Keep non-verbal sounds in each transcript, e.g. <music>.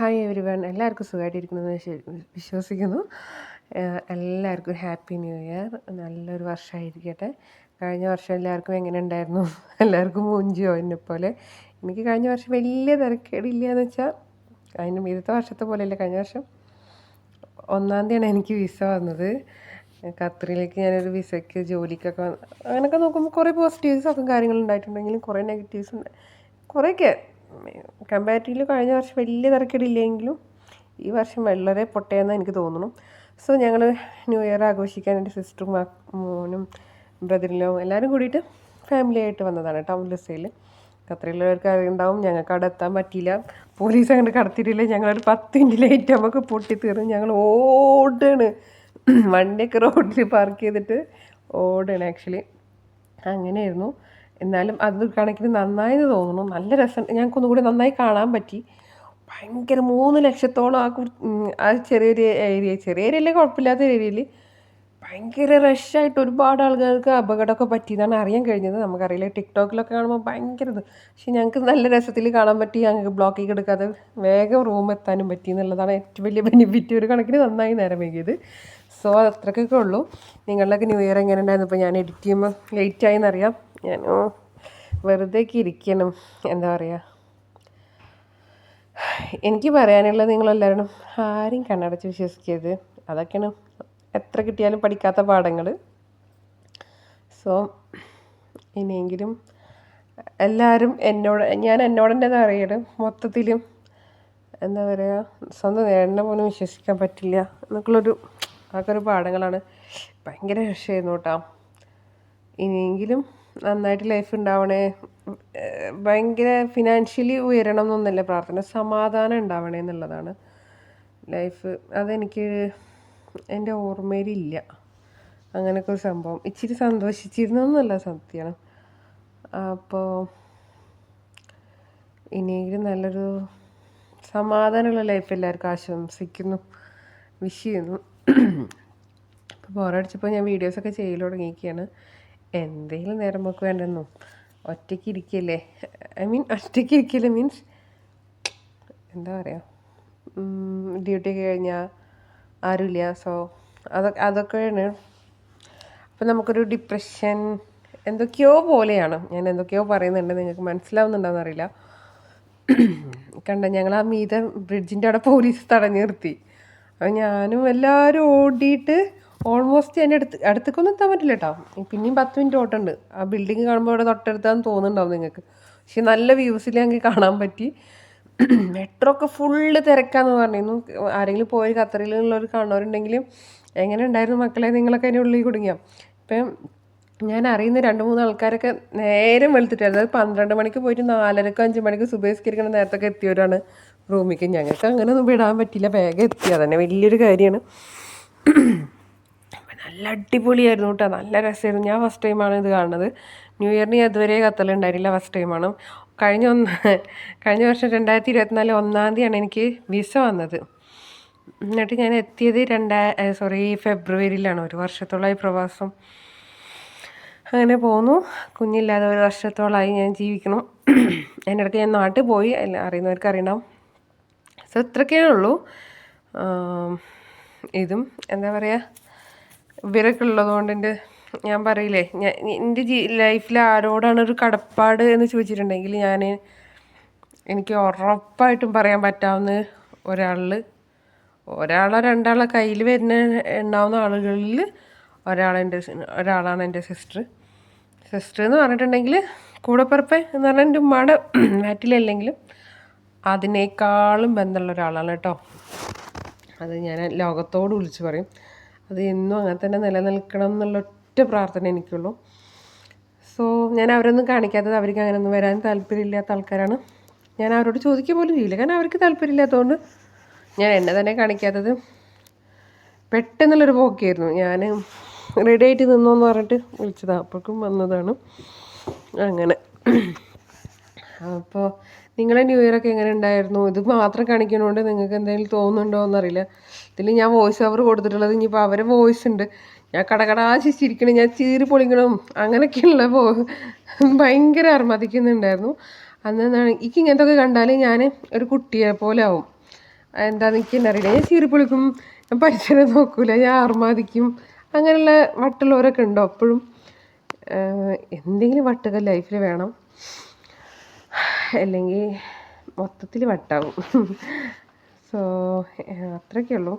Hi every one എല്ലാവർക്കും സുഖമായിട്ടിരിക്കുന്നു വിശ്വസിക്കുന്നു. എല്ലാവർക്കും ഹാപ്പി ന്യൂ ഇയർ. നല്ലൊരു വർഷമായിരിക്കട്ടെ കഴിഞ്ഞ വർഷം എല്ലാവർക്കും എങ്ങനെ ഉണ്ടായിരുന്നു എല്ലാവർക്കും മൂഞ്ചിയോ എന്നെ പോലെ? എനിക്ക് കഴിഞ്ഞ വർഷം വലിയ തിരക്കേടില്ല എന്ന് വെച്ചാൽ അതിന് മീതത്തെ വർഷത്തെ പോലെയല്ല. കഴിഞ്ഞ വർഷം ഒന്നാം തീയതിയാണ് എനിക്ക് വിസ വന്നത്. ഖത്തറിലേക്ക് ഞാനൊരു വിസയ്ക്ക് ജോലിക്കൊക്കെ അങ്ങനെയൊക്കെ നോക്കുമ്പോൾ കുറേ പോസിറ്റീവ്സൊക്കെ കാര്യങ്ങൾ ഉണ്ടായിട്ടുണ്ടെങ്കിലും കുറേ നെഗറ്റീവ്സ് ഉണ്ട് കുറേയൊക്കെ കമ്പാരിറ്റീവ്ലി കഴിഞ്ഞ വർഷം വലിയ തിരക്കിടില്ലെങ്കിലും ഈ വർഷം വളരെ പൊട്ടയെന്ന് എനിക്ക് തോന്നുന്നു. സോ ഞങ്ങൾ ന്യൂ ഇയർ ആഘോഷിക്കാൻ എന്റെ സിസ്റ്ററും മോനും ബ്രദറിലോ എല്ലാവരും കൂടിയിട്ട് ഫാമിലി ആയിട്ട് വന്നതാണ് ടൗൺ ലിസയിൽ ഖത്തറിലുള്ളവർക്ക് അറിയുണ്ടാവും ഞങ്ങൾക്ക് അവിടെ എത്താൻ പറ്റിയില്ല. പോലീസ് അങ്ങോട്ട് കടത്തിയിട്ടില്ല. ഞങ്ങളൊരു പത്ത് മിനിറ്റ് ലേറ്റ് നമുക്ക് പൊട്ടിത്തീർന്ന് ഞങ്ങൾ ഓടാണ്. വണ്ടിയൊക്കെ റോഡിൽ പാർക്ക് ചെയ്തിട്ട് ഓടാണ് ആക്ച്വലി അങ്ങനെയായിരുന്നു. എന്നാലും അത് കണക്കിന് നന്നായെന്ന് തോന്നുന്നു. നല്ല രസം. ഞങ്ങൾക്ക് ഒന്നുകൂടി നന്നായി കാണാൻ പറ്റി. ഭയങ്കര മൂന്ന് ലക്ഷത്തോളം ആ ആ ചെറിയൊരു ഏരിയ ചെറിയ ഏരിയയിലെ കുഴപ്പമില്ലാത്ത ഏരിയയിൽ ഭയങ്കര റഷായിട്ട് ഒരുപാട് ആളുകൾക്ക് അപകടമൊക്കെ പറ്റിയെന്നാണ് അറിയാൻ കഴിഞ്ഞത്. നമുക്കറിയില്ല ടിക്ടോക്കിലൊക്കെ കാണുമ്പോൾ ഭയങ്കര ഇത്. പക്ഷെ ഞങ്ങൾക്ക് നല്ല രസത്തിൽ കാണാൻ പറ്റി. ഞങ്ങൾക്ക് ബ്ലോക്കിൽ കിടക്കാതെ വേഗം റൂം എത്താനും പറ്റി എന്നുള്ളതാണ് ഏറ്റവും വലിയ ബെനിഫിറ്റ് ഒരു കണക്കിന് നന്നായി നേരം വൈകിയത്. സോ അത്രക്കൊക്കെ ഉള്ളൂ. നിങ്ങളുടെയൊക്കെ ന്യൂ ഇയർ എങ്ങനെ ഉണ്ടായിരുന്നു ഇപ്പോൾ ഞാൻ എഡിറ്റ് ചെയ്യുമ്പോൾ ലേറ്റ് ആയെന്നറിയാം ഞാൻ വെറുതെ ഇരിക്കണം. എന്താ പറയുക എനിക്ക് പറയാനുള്ളത് നിങ്ങളെല്ലാവരും ആരും കണ്ണടച്ച് വിശ്വസിക്കരുത്. അതൊക്കെയാണ് എത്ര കിട്ടിയാലും പഠിക്കാത്ത പാഠങ്ങൾ സോ ഇനിയെങ്കിലും എല്ലാവരും എന്നോട് ഞാൻ എന്നോട് തന്നെ അറിയണം മൊത്തത്തിലും എന്താ പറയുക സ്വന്തം നേടിനെ പോലും വിശ്വസിക്കാൻ പറ്റില്ല എന്നൊക്കെയുള്ളൊരു അതൊക്കെ ഒരു പാഠങ്ങളാണ്. ഭയങ്കര രക്ഷയായിരുന്നു കേട്ടോ. ഇനിയെങ്കിലും നന്നായിട്ട് ലൈഫ് ഉണ്ടാവണേ ഭയങ്കര ഫിനാൻഷ്യലി ഉയരണം എന്നൊന്നല്ല പ്രാർത്ഥന സമാധാനം ഉണ്ടാവണേ എന്നുള്ളതാണ്. ലൈഫ് അതെനിക്ക് എന്റെ ഓർമ്മയിലില്ല. അങ്ങനെയൊക്കെ ഒരു സംഭവം. ഇച്ചിരി സന്തോഷിച്ചിരുന്നു എന്നല്ല സത്യമാണ് അപ്പോൾ ഇനിയെങ്കിലും നല്ലൊരു സമാധാനമുള്ള ലൈഫ് എല്ലാവർക്കും ആശംസിക്കുന്നു. വിഷ് ചെയ്യുന്നു. അപ്പോൾ ബോറടിച്ചപ്പോൾ ഞാൻ വീഡിയോസൊക്കെ ചെയ്യൽ തുടങ്ങിയിരിക്കുകയാണ് എന്തെങ്കിലും നേരം പോക്ക് വേണ്ടെന്നോ? ഒറ്റയ്ക്ക് ഇരിക്കല്ലേ? ഐ മീൻ ഒറ്റയ്ക്ക് ഇരിക്കല്ലേ മീൻസ്? എന്താ പറയുക ഡ്യൂട്ടി കഴിഞ്ഞാൽ ആരുമില്ല. സോ അതൊക്കെ അതൊക്കെയാണ്. അപ്പം നമുക്കൊരു ഡിപ്രഷൻ എന്തൊക്കെയോ പോലെയാണ്. ഞാൻ എന്തൊക്കെയോ പറയുന്നുണ്ട്. നിങ്ങൾക്ക് മനസ്സിലാവുന്നുണ്ടോയെന്ന് അറിയില്ല. കണ്ട ഞങ്ങൾ ആ മീത ബ്രിഡ്ജിന്റെ അവിടെ പോലീസ് തടഞ്ഞു നിർത്തി. അപ്പം ഞാനും എല്ലാവരും ഓടിയിട്ട് ഓൾമോസ്റ്റ് എന്റെ അടുത്ത് അടുത്തേക്കൊന്നും എത്താൻ പറ്റില്ല കേട്ടോ പിന്നെയും പത്ത് മിനിറ്റ് ഓട്ടമുണ്ട് ആ ബിൽഡിങ് കാണുമ്പോൾ ഇവിടെ തൊട്ടടുത്താന്ന് തോന്നുന്നുണ്ടാവും നിങ്ങൾക്ക്. പക്ഷെ നല്ല വ്യൂസിൽ ഞങ്ങൾക്ക് കാണാൻ പറ്റി. മെട്രോ ഒക്കെ ഫുള്ള് തിരക്കാന്ന് പറഞ്ഞിരുന്നു ആരെങ്കിലും പോയി ഖത്തറിലുള്ളവർ കാണുന്നവരുണ്ടെങ്കിൽ എങ്ങനെ ഉണ്ടായിരുന്നു മക്കളെ? നിങ്ങളൊക്കെ അതിന്റെ ഉള്ളിൽ കുടുങ്ങിയ? ഇപ്പം ഞാൻ അറിയുന്ന രണ്ട് മൂന്ന് ആൾക്കാരൊക്കെ നേരം വെളുത്തിട്ടായിരുന്നു അത് പന്ത്രണ്ട് മണിക്ക് പോയിട്ട് നാലരക്കോ അഞ്ച് മണിക്ക് സുബേസ്കരിക്കണ നേരത്തൊക്കെ എത്തിയവരാണ് റൂമിലേക്ക് ഞങ്ങൾക്ക് അങ്ങനെ ഒന്നും വിടാൻ പറ്റില്ല. വേഗം എത്തി. അതന്നെ വലിയൊരു കാര്യമാണ്. നല്ല അടിപൊളിയായിരുന്നു കേട്ടോ. നല്ല രസമായിരുന്നു. ഞാൻ ഫസ്റ്റ് ടൈമാണ് ഇത് കാണുന്നത്. ന്യൂ ഇയറിന് ഞാൻ ഇതുവരെ കത്തലുണ്ടായിരുന്നില്ല ഫസ്റ്റ് ടൈമാണ് കഴിഞ്ഞ ഒന്ന് കഴിഞ്ഞ വർഷം രണ്ടായിരത്തി ഇരുപത്തിനാല് ഒന്നാം തീയതിയാണ് എനിക്ക് വിസ വന്നത്. എന്നിട്ട് ഞാൻ എത്തിയത് രണ്ടാ സോറി ഫെബ്രുവരിയിലാണ്. ഒരു വർഷത്തോളമായി പ്രവാസം അങ്ങനെ പോന്നു. കുഞ്ഞില്ലാതെ ഒരു വർഷത്തോളമായി ഞാൻ ജീവിക്കണം അതിന്റെ ഇടയ്ക്ക് ഞാൻ നാട്ടിൽ പോയി. അറിയുന്നവർക്ക് അറിയണം. സോ ഇത്രയൊക്കെ ഉള്ളൂ. ഇതും എന്താ പറയുക ഇവരൊക്കെ എന്റെ ഞാൻ പറയില്ലേ ഞാൻ എന്റെ ജീ ലൈഫിൽ ആരോടാണ് ഒരു കടപ്പാട് എന്ന് ചോദിച്ചിട്ടുണ്ടെങ്കിൽ ഞാൻ എനിക്ക് ഉറപ്പായിട്ടും പറയാൻ പറ്റാവുന്ന ഒരാളിൽ ഒരാളോ രണ്ടാളോ കയ്യിൽ വരുന്ന ഉണ്ടാവുന്ന ആളുകളിൽ ഒരാളെന്റെ ഒരാളാണ് എന്റെ സിസ്റ്റർ സിസ്റ്റർ എന്ന് പറഞ്ഞിട്ടുണ്ടെങ്കിൽ കൂടെപ്പിറപ്പേ എന്ന് പറഞ്ഞാൽ എന്റെ ഉമ്മയുടെ നാട്ടിലല്ലെങ്കിലും അതിനേക്കാളും ബന്ധമുള്ള ഒരാളാണ് കേട്ടോ. അത് ഞാൻ ലോകത്തോട് വിളിച്ച് പറയും. അത് എന്നും അങ്ങനെ തന്നെ നിലനിൽക്കണം എന്നുള്ള ഒറ്റ പ്രാർത്ഥന എനിക്കുള്ളൂ. സോ ഞാൻ അവരൊന്നും കാണിക്കാത്തത് അവർക്ക് അങ്ങനെ ഒന്നും വരാൻ താല്പര്യമില്ലാത്ത ആൾക്കാരാണ്. ഞാൻ അവരോട് ചോദിക്കുക പോലും ചെയ്യില്ല. കാരണം അവർക്ക് താല്പര്യമില്ലാത്തതുകൊണ്ട് ഞാൻ എന്നെ തന്നെ കാണിക്കാത്തത് പെട്ടെന്നുള്ളൊരു പോക്കായിരുന്നു. ഞാൻ റെഡി ആയിട്ട് നിന്നോ എന്ന് പറഞ്ഞിട്ട് വിളിച്ചതാണ് അപ്പോഴേക്കും വന്നതാണ്. അങ്ങനെ. അപ്പോൾ നിങ്ങളെ ന്യൂ ഇയറൊക്കെ എങ്ങനെ ഉണ്ടായിരുന്നു? ഇത് മാത്രം കാണിക്കണോണ്ട് നിങ്ങൾക്ക് എന്തെങ്കിലും തോന്നുന്നുണ്ടോ എന്നറിയില്ല ഇതിൽ ഞാൻ വോയിസ് ഓവർ കൊടുത്തിട്ടുള്ളത് ഇനിയിപ്പോൾ അവരെ വോയിസ് ഉണ്ട്. ഞാൻ കടകടാ ശിച്ചിരിക്കണം ഞാൻ ചീറി പൊളിക്കണം അങ്ങനെയൊക്കെയുള്ള പോ ഭയങ്കര അർമ്മതിക്കുന്നുണ്ടായിരുന്നു. അന്നാണ് എനിക്ക് ഇങ്ങനത്തെ ഒക്കെ കണ്ടാൽ ഞാൻ ഒരു കുട്ടിയെ പോലെ ആവും. എന്താണെന്ന് എനിക്ക് തന്നെ അറിയില്ല. ഞാൻ ചീറി പൊളിക്കും ഞാൻ പരിസരം നോക്കൂല ഞാൻ അർമാദിക്കും അങ്ങനെയുള്ള വട്ടുള്ളവരൊക്കെ ഉണ്ടോ അപ്പോഴും എന്തെങ്കിലും വട്ടുകൾ ലൈഫിൽ വേണം. അല്ലെങ്കിൽ മൊത്തത്തിൽ വട്ടാവും. <laughs> സോ അത്രയൊക്കെ ഉള്ളൂ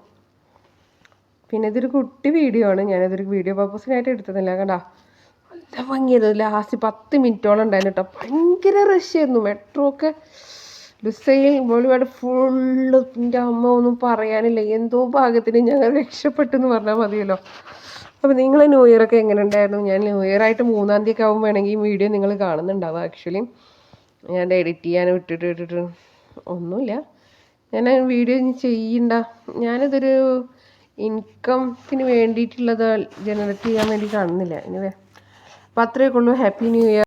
പിന്നെ ഇതൊരു കുട്ടി വീഡിയോ ആണ്. ഞാനിതൊരു വീഡിയോ പർപ്പസിനായിട്ട് എടുത്തതല്ല കണ്ടാ? നല്ല ഭംഗിയായിരുന്നു. ലാസ്റ്റ് പത്ത് മിനിറ്റോളം ഉണ്ടായിരുന്നു കേട്ടോ. ഭയങ്കര റഷ് ആയിരുന്നു. മെട്രോ ഒക്കെ ലുസൈൽ ബോളിവുഡ് ഫുള്ള് എന്റെ അമ്മ ഒന്നും പറയാനില്ല. എന്തോ ഭാഗത്തിന് ഞങ്ങൾ രക്ഷപ്പെട്ടു എന്ന് പറഞ്ഞാൽ മതിയല്ലോ. അപ്പോൾ നിങ്ങൾ ന്യൂ ഇയർ ഒക്കെ എങ്ങനെ ഉണ്ടായിരുന്നു? ഞാൻ ന്യൂ ഇയർ ആയിട്ട് മൂന്നാം തീയതി ഒക്കെ ആകുമ്പോൾ വേണമെങ്കിൽ ഈ വീഡിയോ നിങ്ങൾ കാണുന്നുണ്ടാവും ആക്ച്വലി ഞാൻ എഡിറ്റ് ചെയ്യാൻ വിട്ടിട്ട് ഇട്ടിട്ട് ഒന്നുമില്ല. ഞാൻ വീഡിയോ ചെയ്യണ്ട. ഞാനിതൊരു ഇൻകത്തിന് വേണ്ടിയിട്ടുള്ളത് ജനറേറ്റ് ചെയ്യാൻ വേണ്ടി കാണുന്നില്ല. ഇനി അപ്പോൾ അത്രയൊക്കെ ഉള്ളൂ. Happy new year